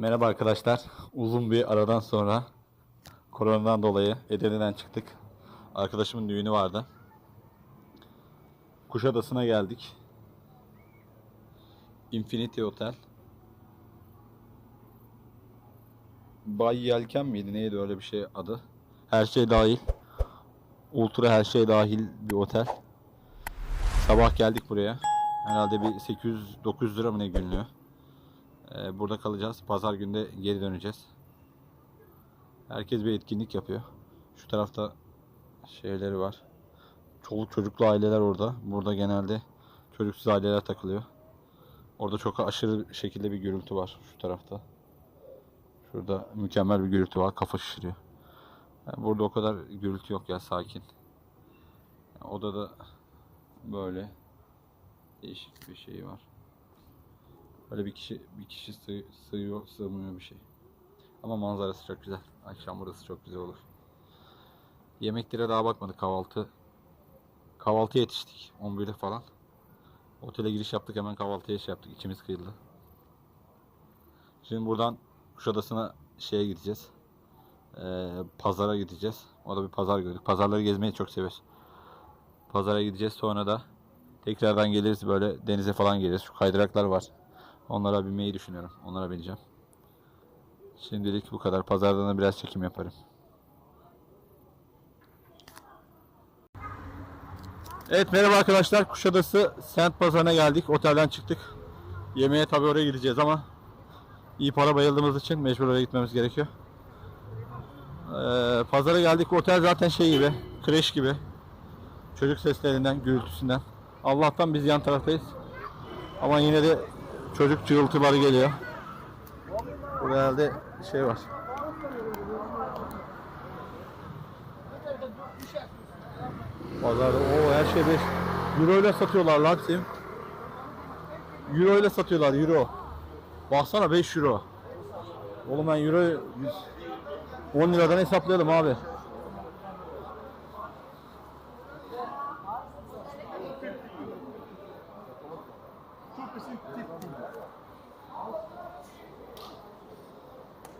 Merhaba arkadaşlar. Uzun bir aradan sonra koronadan dolayı Edirne'den çıktık. Arkadaşımın düğünü vardı. Kuşadası'na geldik. Infinity Hotel. Bay Yelken miydi? Neydi öyle bir şey adı? Her şey dahil. Ultra her şey dahil bir otel. Sabah geldik buraya. Herhalde bir 800-900 lira mı ne günlüğü. Ee, burada kalacağız. Pazar günde geri döneceğiz. Herkes bir etkinlik yapıyor. Şu tarafta şeyleri var. Çoluk çocuklu aileler orada. Burada genelde çocuksuz aileler takılıyor. Orada çok aşırı şekilde bir gürültü var şu tarafta. Şurada mükemmel bir gürültü var. Kafa şişiriyor. Yani burada o kadar gürültü yok ya sakin. Yani odada böyle değişik bir şey var. Böyle bir kişi bir kişi sığ, sığıyor, sığmıyor bir şey. Ama manzarası çok güzel. Akşam burası çok güzel olur. Yemeklere daha bakmadık kahvaltı. Kahvaltı yetiştik 11'de falan. Otele giriş yaptık hemen kahvaltıya şey yaptık. içimiz kıyıldı. Şimdi buradan Kuşadası'na şeye gideceğiz. Ee, pazara gideceğiz. O da bir pazar gördük. Pazarları gezmeyi çok seviyoruz. Pazara gideceğiz sonra da tekrardan geliriz böyle denize falan geliriz. Şu kaydıraklar var. Onlara binmeyi düşünüyorum. Onlara bineceğim. Şimdilik bu kadar. Pazardan da biraz çekim yaparım. Evet merhaba arkadaşlar. Kuşadası Sent Pazarı'na geldik. Otelden çıktık. Yemeğe tabi oraya gideceğiz ama iyi para bayıldığımız için mecbur oraya gitmemiz gerekiyor. Ee, pazara geldik. Otel zaten şey gibi. Kreş gibi. Çocuk seslerinden, gürültüsünden. Allah'tan biz yan taraftayız. Ama yine de çocuk cırıltıları geliyor. Burada herhalde şey var. Pazarda o her şey 5 Euro ile satıyorlar lan Sim. Euro ile satıyorlar Euro. Baksana 5 Euro. Oğlum ben Euro 100 10 liradan hesaplayalım abi.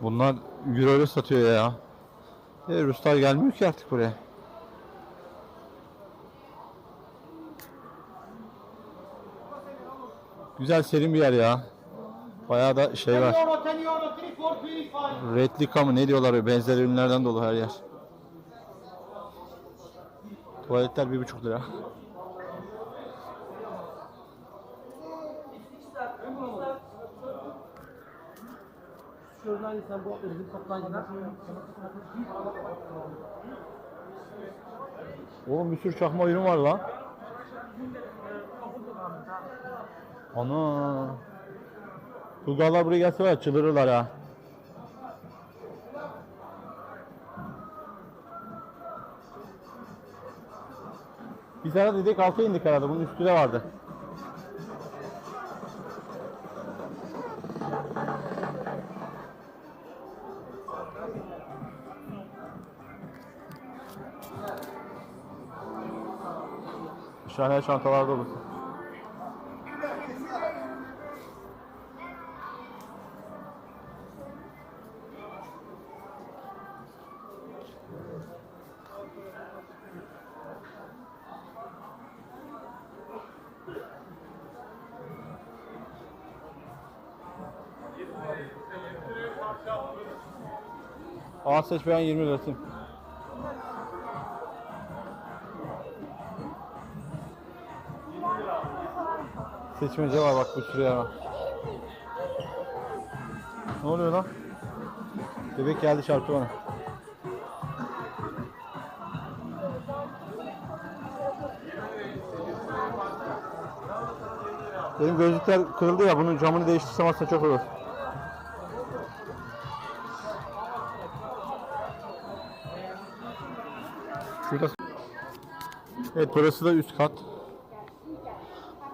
Bunlar euro ile satıyor ya. E, Ruslar gelmiyor ki artık buraya. Güzel serin bir yer ya. Bayağı da şey var. euro, 10 euro, 3, 4, 3, 5. Replika mı ne diyorlar benzer ürünlerden dolu her yer. Tuvaletler bir buçuk lira. Şuradan sen bu bizim toplayıcılar. Oğlum bir sürü çakma ürün var lan. Ana. Bulgarlar buraya gelse var çıldırırlar ha. Biz herhalde dedik alta indik herhalde. Bunun üstüne vardı. Şahane çantalar dolu. A seç beğen 20 lirası. Seçmece var bak sürü yer var. Ne oluyor lan? Bebek geldi çarptı bana. Benim gözlükler kırıldı ya bunun camını değiştirsem aslında çok olur. Şurada. Evet burası da üst kat.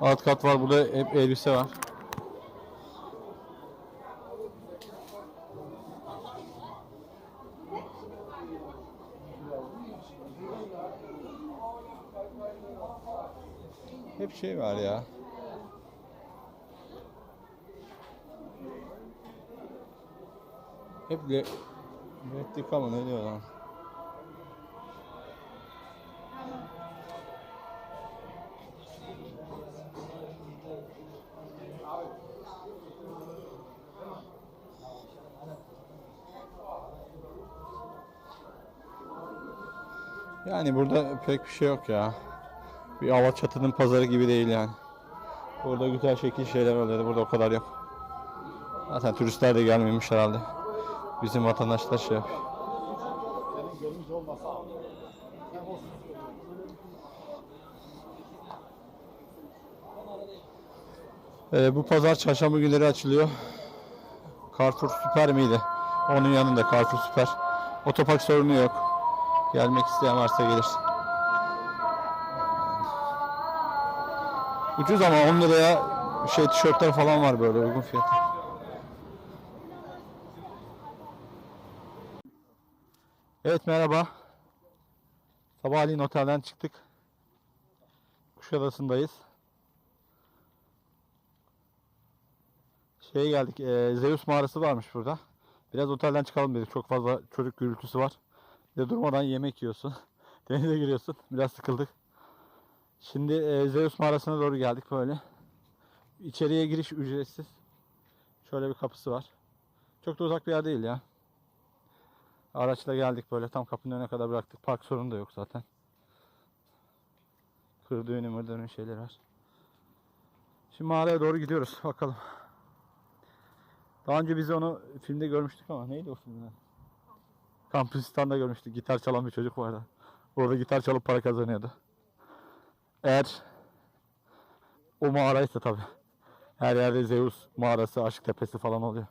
Alt kat var burada hep elbise var. Hep şey var ya. Hep le replika mı ne diyor lan? Yani burada pek bir şey yok ya. Bir Alaçatı'nın pazarı gibi değil yani. Burada güzel şekil şeyler oluyordu. Burada o kadar yok. Zaten turistler de gelmemiş herhalde. Bizim vatandaşlar şey yapıyor. Ee, bu pazar çarşamba günleri açılıyor. Carrefour Süper miydi? Onun yanında Carrefour Süper. Otopark sorunu yok. Gelmek isteyen varsa gelir. Ucuz ama 10 liraya şey tişörtler falan var böyle uygun fiyatı. Evet merhaba. Sabahleyin otelden çıktık. Kuşadası'ndayız. Şeye geldik. E, Zeus mağarası varmış burada. Biraz otelden çıkalım dedik. Çok fazla çocuk gürültüsü var. De durmadan yemek yiyorsun. Denize giriyorsun. Biraz sıkıldık. Şimdi e, Zeus mağarasına doğru geldik böyle. İçeriye giriş ücretsiz. Şöyle bir kapısı var. Çok da uzak bir yer değil ya. Araçla geldik böyle tam kapının önüne kadar bıraktık. Park sorunu da yok zaten. Kır düğünü mır düğünü şeyler var. Şimdi mağaraya doğru gidiyoruz. Bakalım. Daha önce biz onu filmde görmüştük ama neydi o filmde? Kampistan'da görmüştük. Gitar çalan bir çocuk vardı. Orada gitar çalıp para kazanıyordu. Eğer o mağaraysa tabi. Her yerde Zeus mağarası, Aşk Tepesi falan oluyor.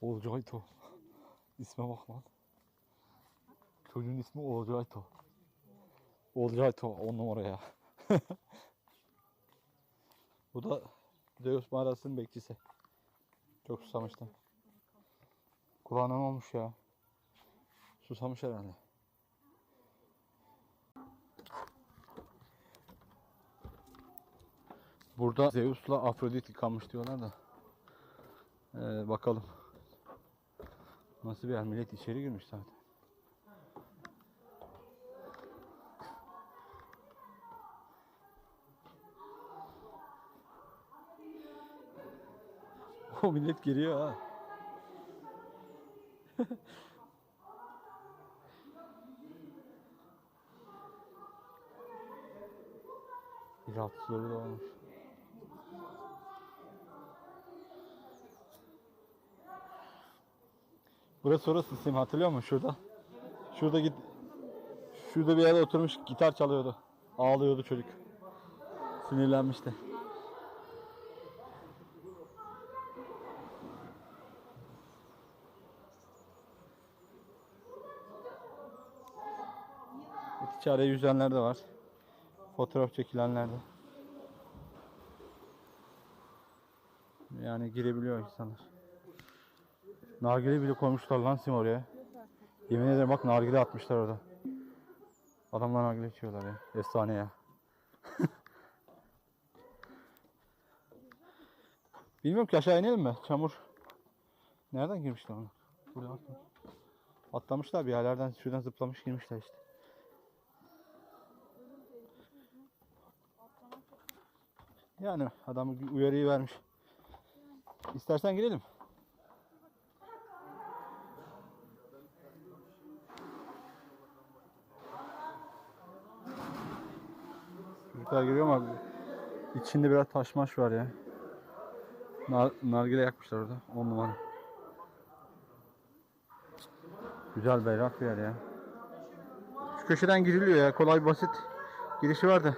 Olcayto. İsme bak lan. Çocuğun ismi Olcayto. Olcayto on numara ya. Bu da Zeus mağarasının bekçisi. Çok susamıştım. Kulağına olmuş ya? Susamış herhalde. Burada Zeus'la Afrodit yıkanmış diyorlar da. Ee, bakalım. Nasıl bir yer? Millet içeri girmiş zaten. O millet giriyor ha. Suları da olmuş. Burası orası Sim hatırlıyor musun şurada? Şurada git Şurada bir yerde oturmuş gitar çalıyordu. Ağlıyordu çocuk. Sinirlenmişti. İçeride yüzenler de var. Fotoğraf çekilenler de. Yani girebiliyor insanlar. Nargile bile koymuşlar lan sim oraya. Yemin ederim bak nargile atmışlar orada. Adamlar nargile içiyorlar ya. Efsane ya. Bilmiyorum ki aşağı inelim mi? Çamur. Nereden girmişler onu? Buradan atlamış. Atlamışlar bir yerlerden şuradan zıplamış girmişler işte. Yani adam uyarıyı vermiş. İstersen girelim. Çocuklar giriyor ama içinde biraz taşmaş var ya. Nar nargile yakmışlar orada. 10 numara. Güzel berrak bir yer ya. Şu köşeden giriliyor ya. Kolay basit girişi var da